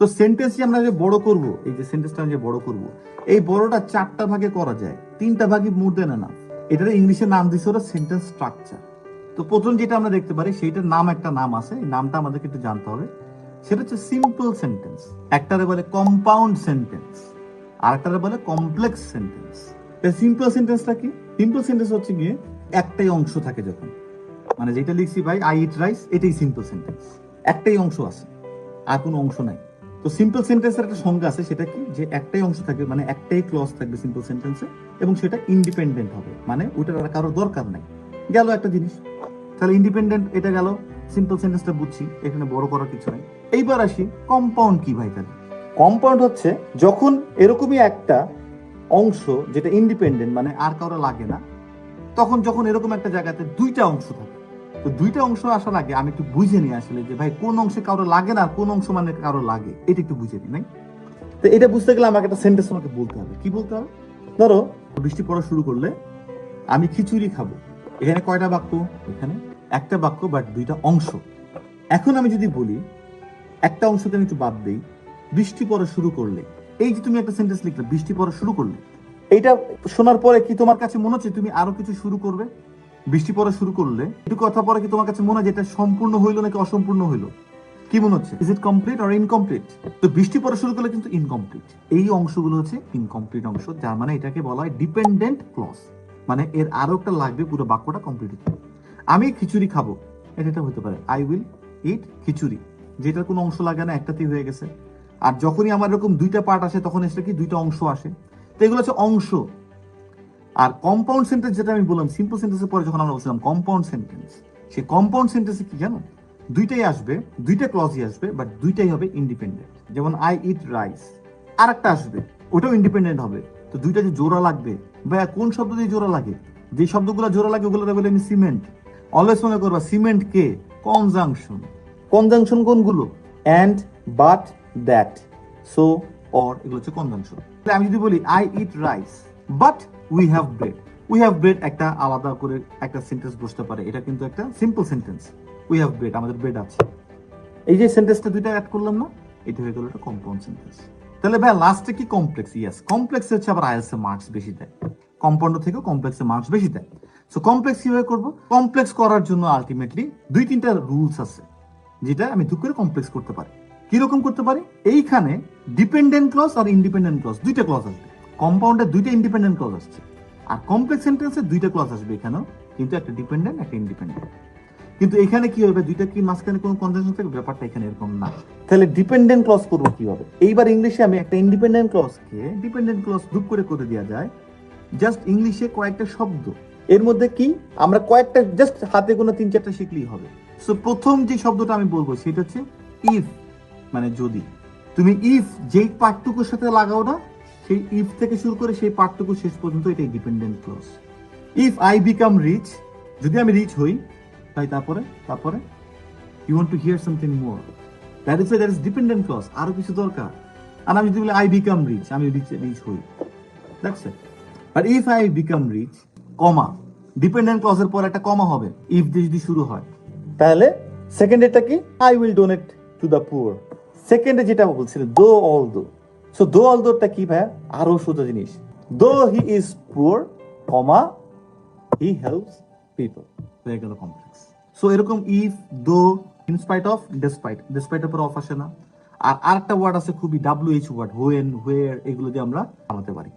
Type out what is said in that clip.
তো সেন্টেন্স আমরা যে বড় করব, এই যে সেন্টেন্সটা আমি যে বড় করব, এই বড়টা চারটা ভাগে করা যায়। তিনটা ভাগে মোর দেন না এটার ইংলিশে নাম দিছে ওরা সেন্টেন্স স্ট্রাকচার তো প্রথম যেটা আমরা দেখতে পারি, সেইটার নাম একটা নাম আছে, এই নামটা আমাদেরকে একটু জানতে হবে। সেটা হচ্ছে সিম্পল সেন্টেন্স একটারে বলে কম্পাউন্ড সেন্টেন্স আর একটারে বলে কমপ্লেক্স সেন্টেন্স সিম্পল সেন্টেন্সটা কি? সিম্পল সেন্টেন্স হচ্ছে গিয়ে একটাই অংশ থাকে যখন। মানে যেটা লিখছি ভাই আই ইট রাইস এটাই সিম্পল সেন্টেন্স একটাই অংশ আছে, আর কোনো অংশ নাই। তো সিম্পল সেন্টেন্সের একটা সংজ্ঞা আছে, সেটা কি? যে একটাই অংশ থাকবে মানে একটাই ক্লজ থাকবে সিম্পল সেন্টেন্সে এবং সেটা ইন্ডিপেন্ডেন্ট হবে। মানে ওইটার আর কারোর দরকার নাই। গেল একটা জিনিস। তাহলে ইন্ডিপেন্ডেন্ট এটা গেল। সিম্পল সেন্টেন্সটা বুঝছি, এখানে বড় করার কিছু নাই। এইবার আসি কম্পাউন্ড কি ভাই তাহলে? কম্পাউন্ড হচ্ছে যখন এরকমই একটা অংশ যেটা ইন্ডিপেন্ডেন্ট মানে আর কারও লাগে না, তখন যখন এরকম একটা জায়গাতে দুইটা অংশ থাকে তো দুইটা অংশ আসার আগে আমি একটু বুঝে নিই আসলে যে, ভাই, কোন অংশে কারও লাগে না কোন অংশ মানে কারও লাগে? এটা একটু বুঝে নিই তো এটা বুঝতে গেলে আমাকে একটা সেন্টেন্স আমাকে বলতে হবে। কি বলতে হবে? ধরো, বৃষ্টি পড়া শুরু করলে আমি খিচুড়ি খাব। এখানে কয়টা বাক্য? এখানে একটা বাক্য বাট দুইটা অংশ। এখন আমি যদি বলি, একটা অংশকে আমি একটু বাদ দেই, বৃষ্টি পড়া শুরু করলে। এই যে তুমি একটা সেন্টেন্স লিখলে, বৃষ্টি পড়া শুরু করলে এইটা শোনার পরে কি তোমার কাছে মনে হচ্ছে তুমি আরও কিছু শুরু করবে? বৃষ্টি পড়া শুরু করলে, একটু কথা পরে কি তোমার কাছে মনে হয় যে এটা সম্পূর্ণ হইল নাকি অসম্পূর্ণ হইল? কি মনে হচ্ছে? ইজ ইট কমপ্লিট আর ইনকমপ্লিট তো বৃষ্টি পড়া শুরু করলে কিন্তু ইনকমপ্লিট এই অংশগুলো হচ্ছে ইনকমপ্লিট অংশ, যার মানে এটাকে বলা হয় ডিপেন্ডেন্ট ক্লজ মানে এর আরও একটা লাগবে, পুরো বাক্যটা কমপ্লিট হতে। আমি খিচুড়ি খাব। এটা হতে পারে। I will eat khichdi. যেটার কোনো অংশ লাগে না, একটাতেই হয়ে গেছে। আর যখনই আমার এরকম দুইটা পার্ট আসে, তখন এসে কি দুইটা অংশ আসে? তো এগুলো হচ্ছে অংশ। আর কম্পাউন্ড সেন্টেন্স যেটা আমি বললাম সিম্পল সেন্টেন্সের পরে যখন আমরা বলছিলাম কম্পাউন্ড সেন্টেন্স সেই কম্পাউন্ড সেন্টেন্সে কি জানো? দুইটাই আসবে, দুইটা ক্লজই আসবে বাট দুইটাই হবে ইন্ডিপেন্ডেন্ট যেমন আই ইট রাইস আর একটা আসবে, ওটাও ইন্ডিপেন্ডেন্ট হবে। তো দুইটা যে জোড়া লাগবে বা কোন শব্দ দিয়ে জোড়া লাগে? যে শব্দগুলো জোড়া লাগে, ওগুলো বলে আমি সিমেন্ট অলওয়েজ মনে করবা সিমেন্ট কে? কনজাংশন কনজাংশন কোনগুলো? And but that so or এগুলো হচ্ছে কনজাংশন আমি যদি বলি I eat rice but we have bread we have bread একটা আলাদা করে একটা সেন্টেন্স বসতে পারে। এটা কিন্তু একটা simple sentence we have bread আমাদের ব্রেড আছে। এই যে সেন্টেন্সটা দুইটা অ্যাড করলাম না, এটা হয়ে গেল একটা কম্পাউন্ড সেন্টেন্স তাহলে ভাই লাস্টে কি কমপ্লেক্স ইয়েস কমপ্লেক্স হচ্ছে আবার আইএলস মার্কস বেশি দেয়। কম্পাউন্ড থেকেও কমপ্লেক্সে মার্কস বেশি দেয়। সো কমপ্লেক্স কীভাবে করব? কমপ্লেক্স করার জন্য আলটিমেটলি দুই তিনটা রুলস আছে, যেটা আমি দুঃখ করে কমপ্লেক্স করতে পারি। কীরকম করতে পারি? এইখানে ডিপেন্ডেন্ট ক্লজ আর ইন্ডিপেন্ডেন্ট ক্লজ দুইটা ক্লজ আসবে। কম্পাউন্ডে দুইটা ইন্ডিপেন্ডেন্ট ক্লজ আসছে। আর কমপ্লেক্স সেন্টেন্সে দুইটা ক্লজ আসবে এখানেও কিন্তু একটা ডিপেন্ডেন্ট একটা ইন্ডিপেন্ডেন্ট কিন্তু এখানে কি হবে? দুইটা কি মাঝখানে কোনো কনজাংশন থাকে ব্যাপারটা এখানে এরকম না। তাহলে ডিপেন্ডেন্ট ক্লজ করব হবে এইবার ইংলিশে আমি একটা ইন্ডিপেন্ডেন্ট ক্লজকে ডিপেন্ডেন্ট ক্লজ গ্রুপ করে করে দেওয়া যায়। জাস্ট ইংলিশে কয়েকটা শব্দ। এর মধ্যে কি? আমরা কয়েকটা জাস্ট হাতে কোনো তিন চারটা শিখলেই হবে। সো প্রথম যে শব্দটা আমি বলব, সেটা হচ্ছে ইফ মানে যদি। তুমি ইফ যেই পার্টটুকুর সাথে লাগাও না সেই ইফ থেকে শুরু করে সেই পার্টটুকু শেষ পর্যন্ত এটাই dependent clause if I become rich যদি আমি রিচ হই, তাই তারপরে তারপরে? You want to hear something more that is that is dependent clause আরও কিছু দরকার। আর আমি যদি বলি আই বিকাম রিচ আমি রিচ রিচ হই। That's but if I become rich comma dependent ক্লজের পর একটা কমা হবে ইফ দিয়ে যদি শুরু হয়। তাহলে সেকেন্ড এটা কি? I will donate to the poor সেকেন্ডে যেটা বলছিল দো অল দো সো দো অলদোরটা কি আরও জিনিস। Though, he is poor, comma, he helps people. হয়ে গেল কমপ্লেক্স সো এরকম if though in spite of এর পর অফ আসে না। আর আরেকটা ওয়ার্ড আছে খুবই W H word when where এগুলো দিয়ে আমরা বানাতে পারি।